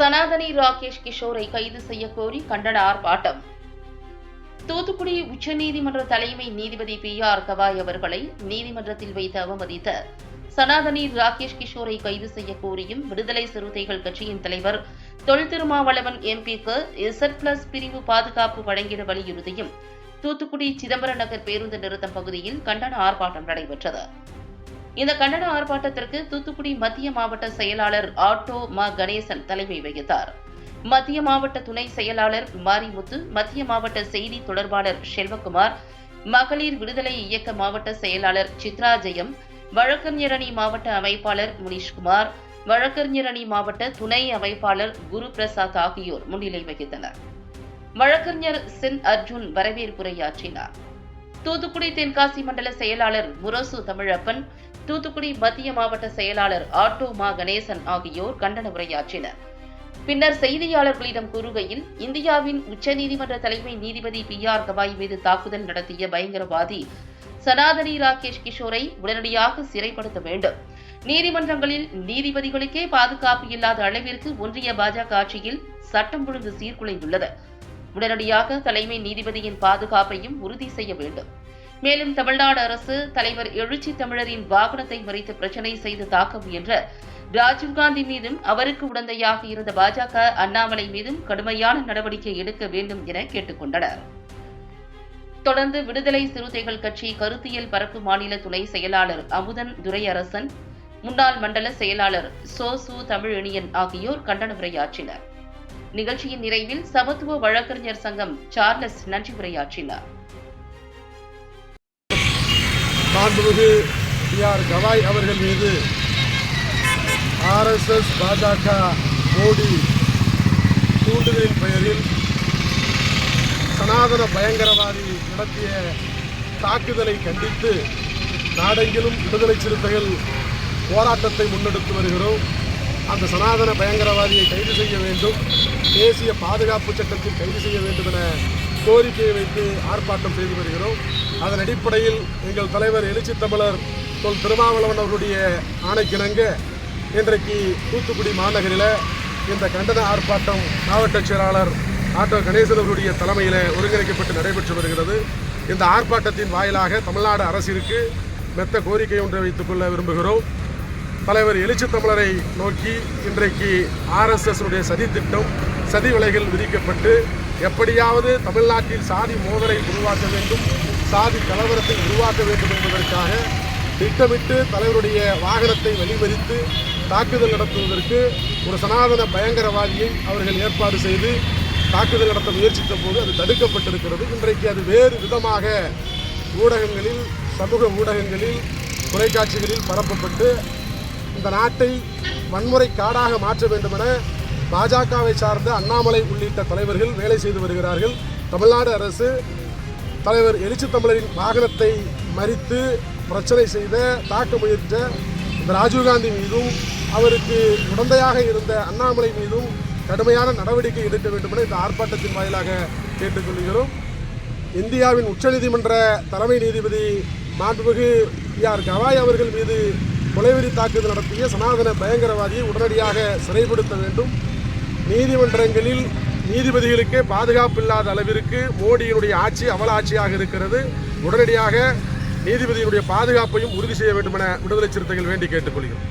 சனாதனி ராகேஷ் கிஷோரை கைது செய்ய கோரி கண்டன ஆர்ப்பாட்டம். தூத்துக்குடி உச்சநீதிமன்ற தலைமை நீதிபதி பி ஆர் கவாய் அவர்களை நீதிமன்றத்தில் வைத்து அவமதித்த சனாதனி ராகேஷ் கிஷோரை கைது செய்ய கோரியும் விடுதலை சிறுத்தைகள் கட்சியின் தலைவர் தொல் திருமாவளவன் எம்பிக்கு இசட் பிளஸ் பிரிவு பாதுகாப்பு வழங்கிட வலியுறுத்தியும் தூத்துக்குடி சிதம்பரம் நகர் பேருந்து நிறுத்தம் பகுதியில் கண்டன ஆர்ப்பாட்டம் நடைபெற்றது. இந்த கண்டன ஆர்ப்பாட்டத்திற்கு தூத்துக்குடி மத்திய மாவட்ட செயலாளர் ஆட்டோ மா. கணேசன் தலைமை வகித்தார். மத்திய மாவட்ட துணை செயலாளர் மாரிமுத்து மத்திய மாவட்ட செய்தி தொடர்பாளர் செல்வகுமார் மகளிர் விடுதலை இயக்க மாவட்ட செயலாளர் சித்ரா ஜெயம் மாவட்ட அமைப்பாளர் முனிஷ்குமார் வழக்கறிஞரணி அணி மாவட்ட துணை அமைப்பாளர் குரு பிரசாத் ஆகியோர் முன்னிலை வகித்தனர். வழக்கறிஞர் சென் அர்ஜுன் வரவேற்புரையாற்றினார். தூத்துக்குடி தென்காசி மண்டல செயலாளர் முரசு தமிழப்பன் தூத்துக்குடி மத்திய மாவட்ட செயலாளர் ஆட்டோ மா கணேசன் ஆகியோர் கண்டன உரையாற்றினர். பின்னர் செய்தியாளர்களிடம் கூறுகையில் இந்தியாவின் உச்சநீதிமன்ற தலைமை நீதிபதி பி ஆர் கவாய் மீது தாக்குதல் நடத்திய பயங்கரவாதி சனாதனி ராகேஷ் கிஷோரை உடனடியாக சிறைப்படுத்த வேண்டும். நீதிமன்றங்களில் நீதிபதிகளுக்கே பாதுகாப்பு இல்லாத அளவிற்கு ஒன்றிய பாஜக ஆட்சியில் சட்டம் ஒழுங்கு சீர்குலைந்துள்ளது. உடனடியாக தலைமை நீதிபதியின் பாதுகாப்பையும் உறுதி செய்ய வேண்டும். மேலும் தமிழ்நாடு அரசு தலைவர் எழுச்சி தமிழரின் வாகனத்தை மறைத்து பிரச்சனை செய்து தாக்க முயன்ற ராஜீவ்காந்தி மீதும் அவருக்கு உடந்தையாக இருந்த பாஜக அண்ணாமலை மீதும் கடுமையான நடவடிக்கை எடுக்க வேண்டும் என கேட்டுக்கொண்டனர். தொடர்ந்து விடுதலை சிறுத்தைகள் கட்சி கருத்தியல் பரப்பு மாநில துணை செயலாளர் அமுதன் துரையரசன் முன்னாள் மண்டல செயலாளர் சோ சு ஆகியோர் கண்டன உரையாற்றினர். நிகழ்ச்சியின் நிறைவில் சமத்துவ வழக்கறிஞர் சங்கம் சார்லஸ் நன்றி உரையாற்றினார். மாண்புமிகு பி ஆர் கவாய் அவர்கள் மீது ஆர்எஸ்எஸ் பாஜக மோடி தூண்டுதலின் பெயரில் சனாதன பயங்கரவாதி நடத்திய தாக்குதலை கண்டித்து நாடெங்கிலும் விடுதலை சிறுத்தைகள் போராட்டத்தை முன்னெடுத்து வருகிறோம். அந்த சனாதன பயங்கரவாதியை கைது செய்ய வேண்டும். தேசிய பாதுகாப்பு சட்டத்தில் கைது செய்ய வேண்டும் என கோரிக்கையை வைத்து ஆர்ப்பாட்டம் செய்து வருகிறோம். அதன் அடிப்படையில் எங்கள் தலைவர் எழுச்சி தமிழர் தொல் திருமாவளவன் அவருடைய ஆணைக்கிணங்க இன்றைக்கு தூத்துக்குடி மாநகரில் இந்த கண்டன ஆர்ப்பாட்டம் மாவட்ட செயலாளர் ஆட்டோ கணேசன் அவருடைய தலைமையில் ஒருங்கிணைக்கப்பட்டு நடைபெற்று வருகிறது. இந்த ஆர்ப்பாட்டத்தின் வாயிலாக தமிழ்நாடு அரசிற்கு மெத்த கோரிக்கை ஒன்றை வைத்துக்கொள்ள விரும்புகிறோம். தலைவர் எழுச்சி தமிழரை நோக்கி இன்றைக்கு ஆர்எஸ்எஸ் உடைய சதி விலைகள் விதிக்கப்பட்டு எப்படியாவது தமிழ்நாட்டில் சாதி மோதலை உருவாக்க வேண்டும் சாதி கலவரத்தை உருவாக்க வேண்டும் என்பதற்காக திட்டமிட்டு தலைவருடைய வாகனத்தை வழிமறித்து தாக்குதல் நடத்துவதற்கு ஒரு சனாதன பயங்கரவாதியை அவர்கள் ஏற்பாடு செய்து தாக்குதல் நடத்த முயற்சித்த போது அது தடுக்கப்பட்டிருக்கிறது. இன்றைக்கு அது வேறு விதமாக ஊடகங்களில் சமூக ஊடகங்களில் தொலைக்காட்சிகளில் பரப்பப்பட்டு இந்த நாட்டை வன்முறை காடாக மாற்ற வேண்டுமென பாஜகவை சார்ந்த அண்ணாமலை உள்ளிட்ட தலைவர்கள் வேலை செய்து வருகிறார்கள். தமிழ்நாடு அரசு தலைவர் எழுச்சி தமிழரின் வாகனத்தை மறித்து பிரச்சனை செய்த தாக்க முயன்ற இந்த ராஜீவ்காந்தி மீதும் அவருக்கு உடந்தையாக இருந்த அண்ணாமலை மீதும் கடுமையான நடவடிக்கை எடுக்க வேண்டும் என இந்த ஆர்ப்பாட்டத்தின் வாயிலாக கேட்டுக்கொள்கிறோம். இந்தியாவின் உச்சநீதிமன்ற தலைமை நீதிபதி மாண்புமிகு பி ஆர் கவாய் அவர்கள் மீது கொலைவெறி தாக்குதல் நடத்திய சனாதன பயங்கரவாதியை உடனடியாக சிறைப்படுத்த வேண்டும். நீதிமன்றங்களில் நீதிபதிகளுக்கே பாதுகாப்பு இல்லாத அளவிற்கு மோடியினுடைய ஆட்சி அவல ஆட்சியாக இருக்கிறது. உடனடியாக நீதிபதியினுடைய பாதுகாப்பையும் உறுதி செய்ய வேண்டும் என விடுதலை சிறுத்தைகள் வேண்டி கேட்டுக்கொள்கிறோம்.